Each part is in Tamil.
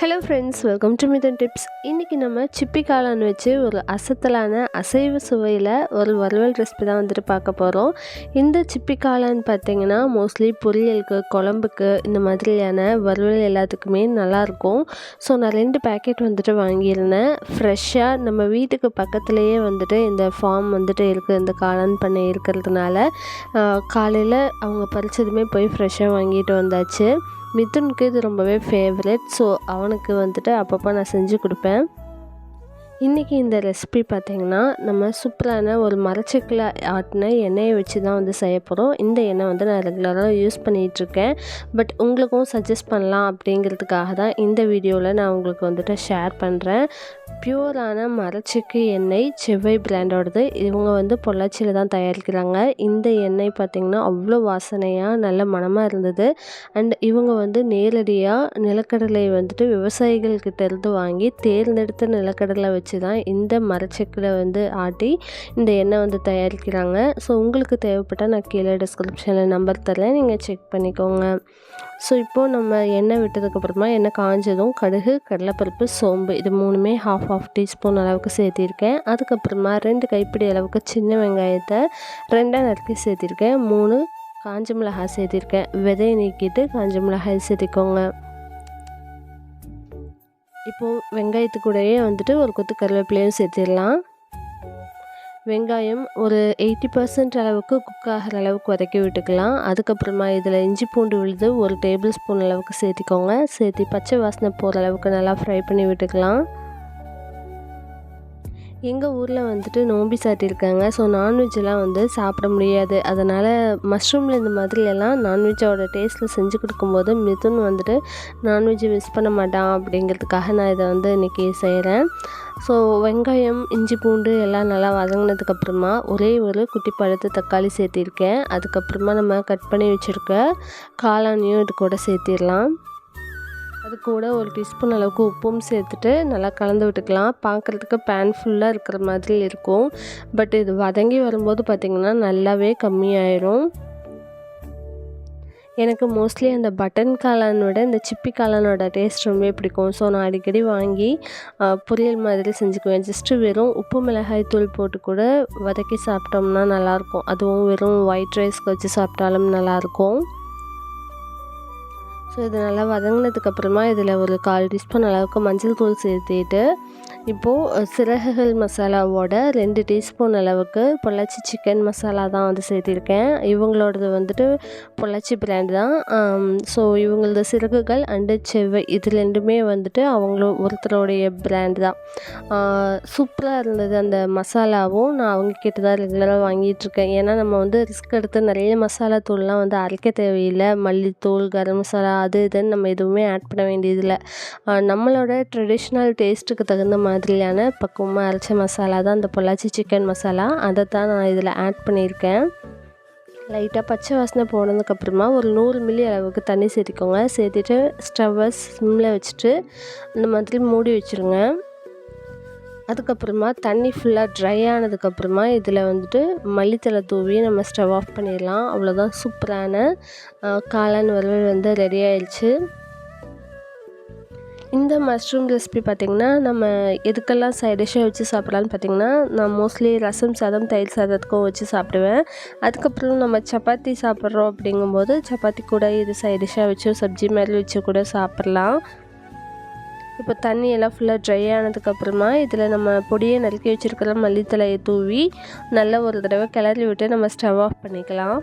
Hello friends welcome to Mithan tips இன்றைக்கி நம்ம சிப்பி காளான் வச்சு ஒரு அசத்தலான அசைவ சுவையில் ஒரு வறுவல் ரெசிபி தான் வந்துட்டு பார்க்க போகிறோம் இந்த சிப்பி காளான் பார்த்திங்கன்னா மோஸ்ட்லி பொரியலுக்கு குழம்புக்கு இந்த மாதிரியான வறுவல் எல்லாத்துக்குமே நல்லாயிருக்கும் ஸோ நான் ரெண்டு பேக்கெட் வந்துட்டு வாங்கியிருந்தேன். ஃப்ரெஷ்ஷாக நம்ம வீட்டுக்கு பக்கத்துலேயே வந்துட்டு இந்த ஃபார்ம் வந்துட்டு இருக்குது இந்த காளான் பண்ணை இருக்கிறதுனால காலையில் அவங்க பறிச்சதுமே போய் ஃப்ரெஷ்ஷாக வாங்கிட்டு வந்தாச்சு. மிதுனுக்கு இது ரொம்பவே ஃபேவரெட் ஸோ அவனுக்கு வந்துட்டு அப்பப்போ நான் செஞ்சு கொடுப்பேன். இன்றைக்கி இந்த ரெசிபி பார்த்திங்கன்னா நம்ம சூப்பரான ஒரு மரச்சக்கில் ஆட்டின எண்ணெயை வச்சு தான் வந்து செய்ய போகிறோம் இந்த எண்ணெய் வந்து நான் ரெகுலராக யூஸ் பண்ணிகிட்ருக்கேன். பட் உங்களுக்கும் சஜஸ்ட் பண்ணலாம் அப்படிங்கிறதுக்காக தான் இந்த வீடியோவில் நான் உங்களுக்கு வந்துட்டு ஷேர் பண்ணுறேன் பியூரான மரச்செக்கு எண்ணெய் செவ்வை பிராண்டோடது. இவங்க வந்து பொள்ளாச்சியில் தான் தயாரிக்கிறாங்க. இந்த எண்ணெய் பார்த்திங்கன்னா அவ்வளோ வாசனையாக நல்ல மனமாக இருந்தது. அண்ட் இவங்க வந்து நேரடியாக நிலக்கடலை வந்துட்டு விவசாயிகள்கிட்ட இருந்து வாங்கி தேர்ந்தெடுத்த நிலக்கடலை வச்சு தான் இந்த மரச்செக்கில் வந்து ஆட்டி இந்த எண்ணெய் வந்து தயாரிக்கிறாங்க. ஸோ உங்களுக்கு தேவைப்பட்டால் நான் கீழே டிஸ்கிரிப்ஷனில் நம்பர் தரேன். நீங்கள் செக் பண்ணிக்கோங்க. ஸோ இப்போது நம்ம எண்ணெய் விட்டதுக்கப்புறமா எண்ணெய் காஞ்சதும் கடுகு கடலைப்பருப்பு சோம்பு இது மூணுமே ஹாஃப் ஹாஃப் டீஸ்பூன் அளவுக்கு சேர்த்திருக்கேன். அதுக்கப்புறமா ரெண்டு கைப்பிடி அளவுக்கு சின்ன வெங்காயத்தை ரெண்டாக நறுக்கி சேர்த்திருக்கேன். மூணு காஞ்ச மிளகாய் சேர்த்திருக்கேன். விதையை நீக்கிட்டு காஞ்ச மிளகாய் சேர்த்திக்கோங்க. இப்போது வெங்காயத்து கூடயே வந்துட்டு ஒரு கொத்து கருவேப்பிலையும் சேர்த்திடலாம். வெங்காயம் ஒரு எயிட்டி பர்சன்ட் அளவுக்கு குக் ஆகிற அளவுக்கு வதக்கி விட்டுக்கலாம். அதுக்கப்புறமா இதில் இஞ்சி பூண்டு விழுது ஒரு டேபிள் ஸ்பூன் அளவுக்கு சேர்த்திக்கோங்க. சேர்த்து பச்சை வாசனை போகிற அளவுக்கு நல்லா ஃப்ரை பண்ணி விட்டுக்கலாம். எங்கள் ஊரில் வந்துட்டு நோம்பி சாட்டியிருக்காங்க. ஸோ நான்வெஜ்லாம் வந்து சாப்பிட முடியாது. அதனால் மஷ்ரூமில் இந்த மாதிரிலாம் நான்வெஜ்ஜோட டேஸ்ட்டில் செஞ்சு கொடுக்கும்போது மிதுன் வந்துட்டு நான்வெஜ்ஜை மிஸ் பண்ண மாட்டான் அப்படிங்கிறதுக்காக நான் இதை வந்து இன்றைக்கி செய்கிறேன் ஸோ வெங்காயம் இஞ்சி பூண்டு எல்லாம் நல்லா வதங்கினதுக்கப்புறமா ஒரே ஒரு குட்டி பழுத்து தக்காளி சேர்த்திருக்கேன். அதுக்கப்புறமா நம்ம கட் பண்ணி வச்சுருக்க காளானியும் இது கூட சேர்த்திடலாம். அது கூட ஒரு டீஸ்பூன் அளவுக்கு உப்பும் சேர்த்துட்டு நல்லா கலந்து விட்டுக்கலாம். பார்க்குறதுக்கு பேன் ஃபுல்லாக இருக்கிற மாதிரி இருக்கும். பட் இது வதங்கி வரும்போது பார்த்திங்கன்னா நல்லாவே கம்மியாயிரும். எனக்கு மோஸ்ட்லி அந்த பட்டன் காளானோட இந்த சிப்பி காளானோட டேஸ்ட் ரொம்ப பிடிக்கும். ஸோ நான் அடிக்கடி வாங்கி பொரியல் மாதிரி செஞ்சுக்குவேன். ஜஸ்ட்டு வெறும் உப்பு மிளகாய் தூள் போட்டு கூட வதக்கி சாப்பிட்டோம்னா நல்லாயிருக்கும். அதுவும் வெறும் ஒயிட் ரைஸ்க்கு வச்சு சாப்பிட்டாலும் நல்லாயிருக்கும். ஸோ இது நல்லா வதங்கினதுக்கப்புறமா இதில் ஒரு கால் டீஸ்பூன் அளவுக்கு மஞ்சள் தூள் சேர்த்துட்டு இப்போது சிறகுகள் மசாலாவோட ரெண்டு டீஸ்பூன் அளவுக்கு பொள்ளாச்சி சிக்கன் மசாலா தான் வந்து சேர்த்திருக்கேன். இவங்களோடது வந்துட்டு பொள்ளாச்சி பிராண்ட் தான். ஸோ இவங்களது சிறகுகள் அண்டு செவ்வை இது ரெண்டுமே வந்துட்டு அவங்களோ ஒருத்தருடைய பிராண்ட் தான். சூப்பராக இருந்தது அந்த மசாலாவும். நான் அவங்க கிட்ட தான் ரெகுலராக வாங்கிட்டுருக்கேன். ஏன்னா நம்ம வந்து ரிஸ்க் எடுத்து நிறைய மசாலா தூள்லாம் வந்து அரைக்க தேவையில்லை. மல்லித்தூள் கரம் மசாலா அது இதுன்னு நம்ம எதுவுமே ஆட் பண்ண வேண்டியதில்லை. நம்மளோட ட்ரெடிஷ்னல் டேஸ்ட்டுக்கு தகுந்த மாதிரியான பக்குவமாக அரைச்ச மசாலா தான் இந்த பொள்ளாச்சி சிக்கன் மசாலா. அதை தான் நான் இதில் ஆட் பண்ணியிருக்கேன். லைட்டாக பச்சை வாசனை போனதுக்கப்புறமா ஒரு நூறு மில்லி அளவுக்கு தண்ணி சேர்த்திக்கோங்க. சேர்த்துட்டு ஸ்டவ்வை சிம்மில் வச்சுட்டு இந்த மாதிரி மூடி வச்சுருங்க. அதுக்கப்புறமா தண்ணி ஃபுல்லாக ட்ரை ஆனதுக்கப்புறமா இதில் வந்துட்டு மல்லித்தலை தூவி நம்ம ஸ்டவ் ஆஃப் பண்ணிடலாம். அவ்வளோதான் சூப்பரான காளான் வறுவல் வந்து ரெடி ஆயிடுச்சு. இந்த மஷ்ரூம் ரெசிபி பார்த்திங்கன்னா நம்ம எதுக்கெல்லாம் சைட் டிஷ்ஷாக வச்சு சாப்பிட்லான்னு பார்த்திங்கன்னா நான் மோஸ்ட்லி ரசம் சாதம் தயிர் சாதத்துக்கும் வச்சு சாப்பிடுவேன். அதுக்கப்புறம் நம்ம சப்பாத்தி சாப்பிட்றோம் அப்படிங்கும்போது சப்பாத்தி கூட இது சைட் டிஷ்ஷாக வச்சு சப்ஜி மாதிரி வச்சு கூட சாப்பிட்லாம். இப்போ தண்ணி எல்லாம் ஃபுல்லாக ட்ரை ஆனதுக்கப்புறமா இதில் நம்ம பொடியை நறுக்கி வச்சுருக்கிற மல்லித்தலையை தூவி நல்லா ஒரு தடவை கிளறி விட்டு நம்ம ஸ்டவ் ஆஃப் பண்ணிக்கலாம்.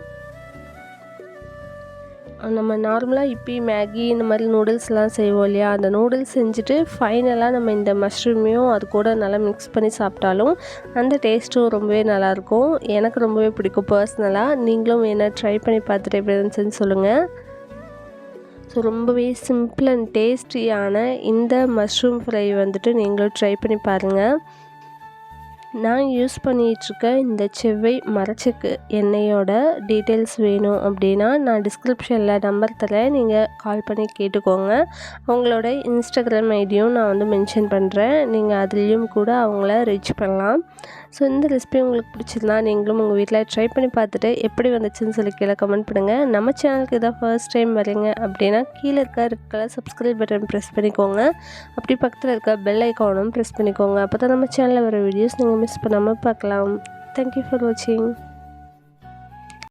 நம்ம நார்மலாக இப்பி மேகி இந்த மாதிரி நூடுல்ஸ்லாம் செய்வோம் இல்லையா? அந்த நூடுல்ஸ் செஞ்சுட்டு ஃபைனலாக நம்ம இந்த மஷ்ரூமையும் அது கூட நல்லா மிக்ஸ் பண்ணி சாப்பிட்டாலும் அந்த டேஸ்ட்டும் ரொம்பவே நல்லாயிருக்கும். எனக்கு ரொம்பவே பிடிக்கும் பர்சனலாக நீங்களும் வேணால் ட்ரை பண்ணி பார்த்துட்டு எப்படி இருந்துச்சுன்னு சொல்லுங்கள் ஸோ ரொம்பவே சிம்பிள் அண்ட் டேஸ்டியான இந்த மஷ்ரூம் ஃப்ரை வந்துட்டு நீங்களும் ட்ரை பண்ணி பாருங்கள் நான் யூஸ் பண்ணிகிட்ருக்க இந்த செவ்வை மரச்சக்கு எண்ணெயோட டீட்டெயில்ஸ் வேணும் அப்படின்னா நான் டிஸ்கிரிப்ஷனில் நம்பர் தரேன். நீங்கள் கால் பண்ணி கேட்டுக்கோங்க. அவங்களோட இன்ஸ்டாகிராம் ஐடியும் நான் வந்து மென்ஷன் பண்ணுறேன் நீங்கள் அதுலேயும் கூட அவங்கள ரீச் பண்ணலாம். ஸோ இந்த ரெசிபி உங்களுக்கு பிடிச்சிருந்தா நீங்களும் உங்கள் வீட்டில் ட்ரை பண்ணி பார்த்துட்டு எப்படி வந்துச்சுன்னு சொல்லி கீழே கமெண்ட் பண்ணுங்கள் நம்ம சேனலுக்கு இதான் ஃபர்ஸ்ட் டைம் வரீங்க அப்படின்னா கீழே இருக்க red colour subscribe button press பண்ணிக்கோங்க. அப்படி பக்கத்தில் இருக்க பெல் ஐக்கானும் ப்ரெஸ் பண்ணிக்கோங்க. அப்போ தான் நம்ம சேனலில் வர வீடியோஸ் நீங்கள் மிஸ் பண்ணாமல் பார்க்கலாம். தேங்க்யூ ஃபார் வாட்சிங்